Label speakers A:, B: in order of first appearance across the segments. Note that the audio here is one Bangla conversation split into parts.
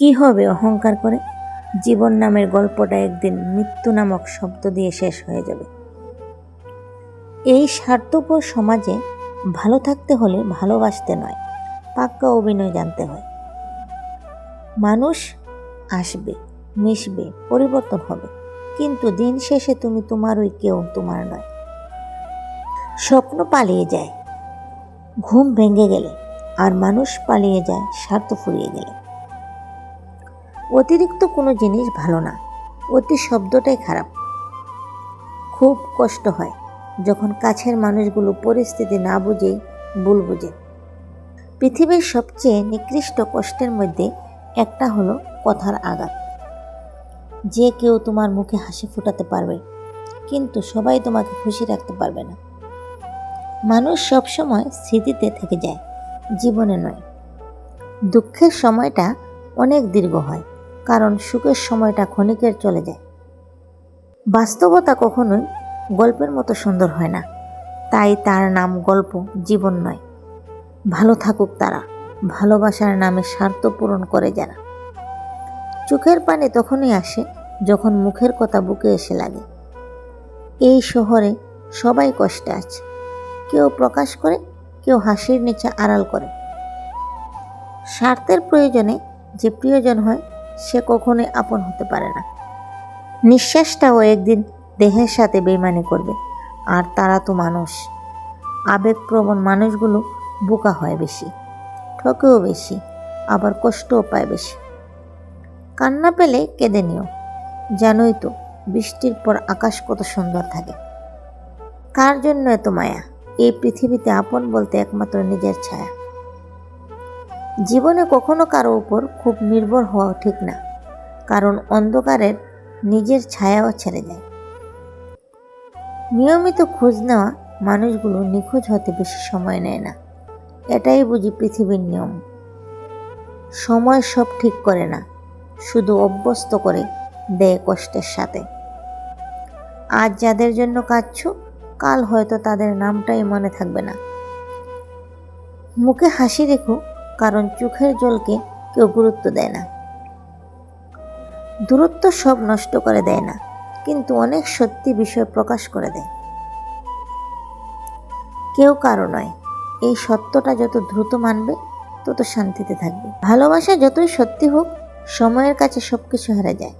A: কি হবে অহংকার করে? জীবন নামের গল্পটা একদিন মৃত্যু নামক শব্দ দিয়ে শেষ হয়ে যাবে। এই স্বার্থপর সমাজে ভালো থাকতে হলে ভালোবাসতে নয়, পাক্কা অভিনয় জানতে হয়। মানুষ আসবে, মিশবে, পরিবর্তন হবে, কিন্তু দিন শেষে তুমি তোমারই কেউ তোমার নয়। স্বপ্ন পালিয়ে যায়, ঘুম ভেঙে গেলে, আর মানুষ পালিয়ে যায়, স্বার্থ ফুরিয়ে গেলে। অতিরিক্ত কোনো জিনিস ভালো না। অতি শব্দটাই খারাপ। খুব কষ্ট হয় যখন কাছের মানুষগুলো পরিস্থিতি না বুঝেই ভুল বুঝে। পৃথিবীর সবচেয়ে নিকৃষ্ট কষ্টের মধ্যে একটা হলো কথার আঘাত। যে কেউ তোমার মুখে হাসি ফোটাতে পারবে, কিন্তু সবাই তোমাকে খুশি রাখতে পারবে না। মানুষ সবসময় স্মৃতিতে থেকে যায়, জীবনে নয়। দুঃখের সময়টা অনেক দীর্ঘ হয়। কারণ সুখের সময়টা ক্ষণিকের চলে যায়। বাস্তবতা কখনোই গল্পের মতো সুন্দর হয় না। তাই তার নাম গল্প, জীবন নয়। ভালো থাকুক তারা, ভালোবাসার নামে স্বার্থ পূরণ করে যারা। চোখের পানি তখনই আসে যখন মুখের কথা বুকে এসে লাগে। এই শহরে সবাই কষ্টে আছে। কেউ প্রকাশ করে, কেউ হাসির নিচে আড়াল করে। স্বার্থের প্রয়োজনে যে প্রিয়জন হয় সে কখনোই আপন হতে পারে না। নিঃশ্বাসটাও একদিন দেহের সাথে বেমানি করবে। আর তারা তো মানুষ। আবেগপ্রবণ মানুষগুলো বোকা হয় বেশি, ঠকেও বেশি, আবার কষ্টও পায় বেশি। কান্না পেলে কেঁদে নিও। জানোই তো, বৃষ্টির পর আকাশ কত সুন্দর থাকে। কার জন্য এত মায়া? এই পৃথিবীতে আপন বলতে একমাত্র নিজের ছায়া। জীবনে কখনো কারও উপর খুব নির্ভর হওয়া ঠিক না, কারণ অন্ধকারের নিজের ছায়াও ছেড়ে যায় নিয়মিত খোঁজ নেওয়া মানুষগুলো নিখোঁজ হতে বেশি সময় নেয় না, এটাই বুঝি পৃথিবীর নিয়ম। সময় সব ঠিক করে না, শুধু অভ্যস্ত করে দেয় কষ্টের সাথে। আজ যাদের জন্য কাঁদছ, কাল হয়তো তাদের নামটাই মনে থাকবে না। মুখে হাসি রেখো কারণ চোখের জলকে কেউ গুরুত্ব দেয় না। দূরত্ব সব নষ্ট করে দেয় না, কিন্তু অনেক সত্যি বিষয় প্রকাশ করে দেয়। কেউ কারও নয়, এই সত্যটা যত দ্রুত মানবে, তত শান্তিতে থাকবে। ভালোবাসা যতই সত্যি হোক, সময়ের কাছে সব কিছু হারা যায়।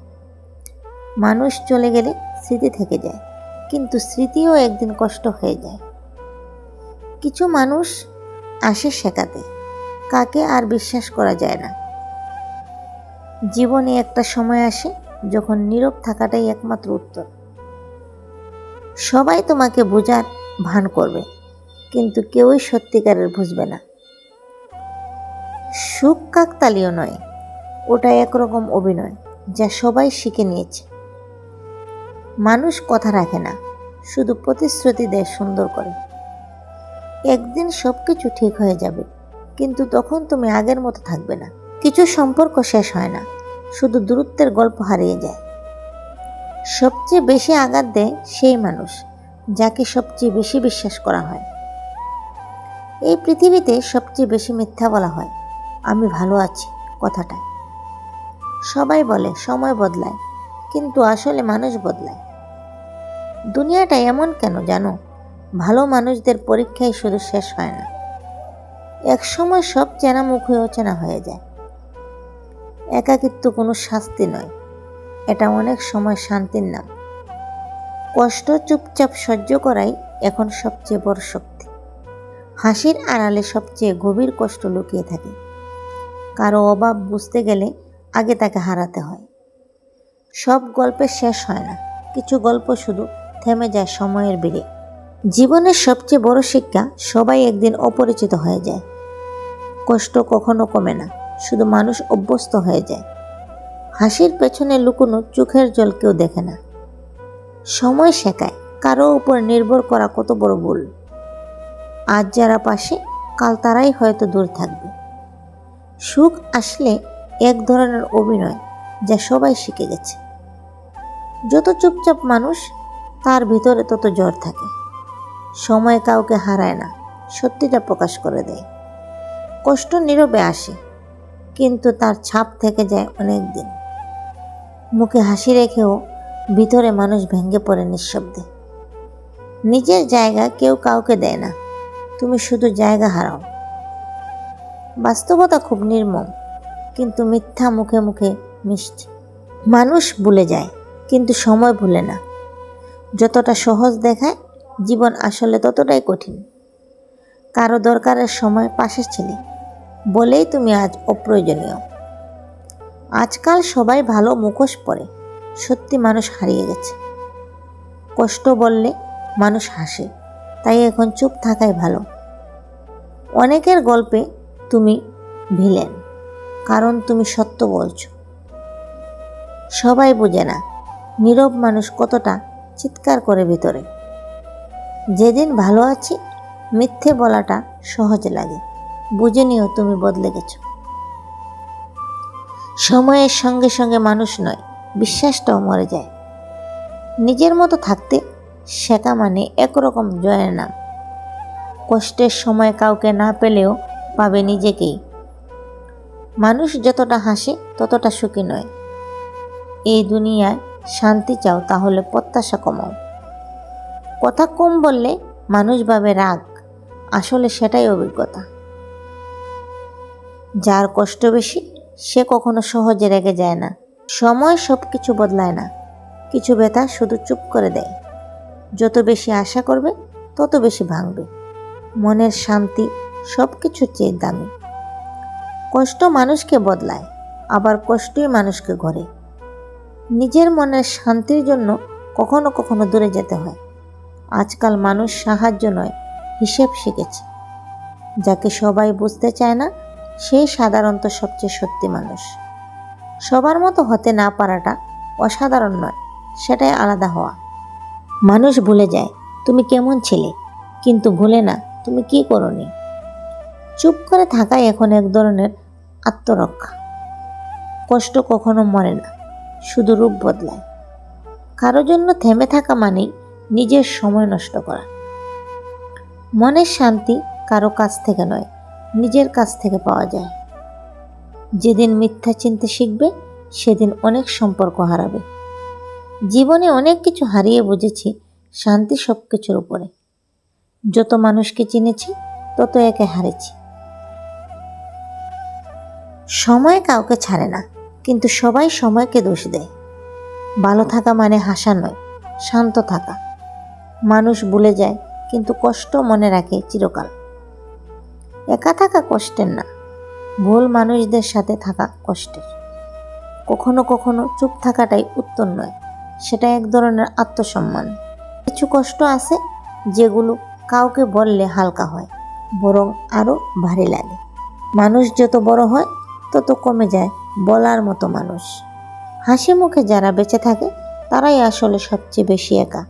A: মানুষ চলে গেলে স্মৃতি থেকে যায়, কিন্তু স্মৃতিও একদিন কষ্ট হয়ে যায়। কিছু মানুষ আসে শেখাতে কাকে আর বিশ্বাস করা যায় না। জীবনে একটা সময় আসে যখন নীরব থাকাটাই একমাত্র উত্তর। সবাই তোমাকে বোঝার ভান করবে, কিন্তু কেউই সত্যিকারের বুঝবে না। সুখ কাকতালীয় নয়, ওটা একরকম অভিনয় যা সবাই শিখে নিয়েছে। মানুষ কথা রাখে না, শুধু প্রতিশ্রুতি দেয় সুন্দর করে। একদিন সব কিছু ঠিক হয়ে যাবে। কিন্তু তখন তুমি আগের মতো থাকবে না। কিছু সম্পর্ক শেষ হয় না। শুধু দূরত্বের গল্প হারিয়ে যায়। সবচেয়ে বেশি আঘাত দেয় সেই মানুষ, যাকে সবচেয়ে বেশি বিশ্বাস করা হয়। এই পৃথিবীতে সবচেয়ে বেশি মিথ্যা বলা হয়, আমি ভালো আছি কথাটা সবাই বলে, সময় বদলায়। কিন্তু আসলে মানুষ বদলায়। দুনিয়াটা এমন কেন জানো? ভালো মানুষদের পরীক্ষায় শুধু শেষ হয় না। একসময় সব চেনা মুখে অচেনা হয়ে যায়। একাকিত্ব কোনো শাস্তি নয়। এটা অনেক সময় শান্তির নাম। কষ্ট চুপচাপ সহ্য করাই এখন সবচেয়ে বড় শক্তি। হাসির আড়ালে সবচেয়ে গভীর কষ্ট লুকিয়ে থাকে। কারও অভাব বুঝতে গেলে আগে তাকে হারাতে হয়। সব গল্পের শেষ হয় না। কিছু গল্প শুধু থেমে যায় সময়ের বেড়ে জীবনের সবচেয়ে বড় শিক্ষা সবাই একদিন অপরিচিত হয়ে যায়। কষ্ট কখনো কমে না, শুধু মানুষ অভ্যস্ত হয়ে যায়। হাসির পেছনে লুকোনো চোখের জল কেউ দেখে না। সময় শেখায়, কারও উপর নির্ভর করা কত বড় ভুল। আজ যারা পাশে, কাল তারাই হয়তো দূর থাকবে। সুখ আসলে এক ধরনের অভিনয়, যা সবাই শিখে গেছে। যত চুপচাপ মানুষ, তার ভিতরে তত জ্বর থাকে। সময় কাউকে হারায় না, সত্যিটা প্রকাশ করে দেয়। কষ্ট নীরবে আসে, কিন্তু তার ছাপ থেকে যায় অনেক দিন মুখে হাসি রেখেও ভিতরে মানুষ ভেঙে পড়ে নিঃশব্দে। নিজের জায়গা কেউ কাউকে দেয় না, তুমি শুধু জায়গা হারাও। বাস্তবতা খুব নির্মম, কিন্তু মিথ্যা মুখে মুখে মিষ্টি। মানুষ ভুলে যায়, কিন্তু সময় ভুলে না। যতটা সহজ দেখায়, জীবন আসলে ততটাই কঠিন। কারও দরকারের সময় পাশে ছিলে। বলেই তুমি আজ অপ্রয়োজনীয়। আজকাল সবাই ভালো মুখোশ পরে। সত্যি মানুষ হারিয়ে গেছে। কষ্ট বললে মানুষ হাসে, তাই এখন চুপ থাকাই ভালো। অনেকের গল্পে তুমি ভিলেন, কারণ তুমি সত্য বলছো। সবাই বোঝে না নীরব মানুষ কতটা চিৎকার করে ভিতরে। যেদিন ভালো আছি মিথ্যে বলাটা সহজ লাগে। বুঝে নিও তুমি বদলে গেছো। সময়ের সঙ্গে সঙ্গে মানুষ নয়, বিশ্বাসটাও মরে যায়। নিজের মতো থাকতে শেখা মানে একরকম জয়ের নাম। কষ্টের সময় কাউকে না পেলেও পাবে নিজেকেই। মানুষ যতটা হাসে ততটা সুখী নয়। এই দুনিয়ায় শান্তি চাও তাহলে প্রত্যাশা কমাও। কথা কম বললে মানুষ ভাবে রাগ আসলে সেটাই অভিজ্ঞতা। যার কষ্ট বেশি, সে কখনো সহজে রেগে যায় না। সময় সব কিছু বদলায় না। কিছু ব্যথা শুধু চুপ করে দেয়। যত বেশি আশা করবে, তত বেশি ভাঙবে। মনের শান্তি সব কিছু চেয়ে দামি। কষ্ট মানুষকে বদলায়, আবার কষ্টই মানুষকে গড়ে নিজের মনের শান্তির জন্য কখনো কখনো দূরে যেতে হয়। আজকাল মানুষ সাহায্য নয় হিসেব শিখেছে। যাকে সবাই বুঝতে চায় না সেই সাধারণত সবচেয়ে সত্যি মানুষ। সবার মতো হতে না পারাটা অসাধারণ নয়, সেটাই আলাদা হওয়া। মানুষ ভুলে যায়, তুমি কেমন ছেলে? কিন্তু ভুলে না, তুমি কি করনি? চুপ করে থাকাই এখন এক ধরনের আত্মরক্ষা। কষ্ট কখনো মরে না, শুধু রূপ বদলায়। কারও জন্য থেমে থাকা মানেই নিজের সময় নষ্ট করা। মনের শান্তি কারও কাছ থেকে নয়, নিজের কাছ থেকে পাওয়া যায়। যেদিন মিথ্যা চিনতে শিখবে, সেদিন অনেক সম্পর্ক হারাবে। জীবনে অনেক কিছু হারিয়ে বুঝেছি, শান্তি সব কিছুর উপরে। যত মানুষকে চিনেছি, তত একে হারেছি। সময় কাউকে ছাড়ে না, কিন্তু সবাই সময়কে দোষ দেয়। ভালো থাকা মানে হাসা নয়, শান্ত থাকা। মানুষ ভুলে যায় কিন্তু কষ্ট মনে রাখে চিরকাল। একা থাকা কষ্টের না, ভুল মানুষদের সাথে থাকা কষ্টের। কখনো কখনো চুপ থাকাটাই উত্তর নয়, সেটা এক ধরনের আত্মসম্মান। কিছু কষ্ট আছে যেগুলো কাউকে বললে হালকা হয়, বরং আরও ভারী লাগে। মানুষ যত বড় হয়, তত কমে যায় বলার মতো মানুষ। হাসি মুখে যারা বেঁচে থাকে, তারাই আসলে সবচেয়ে বেশি একা।